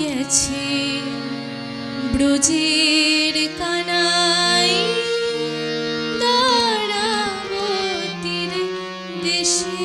গেছে কানাই দাঁড়াবতীর দেশে।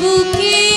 বুকে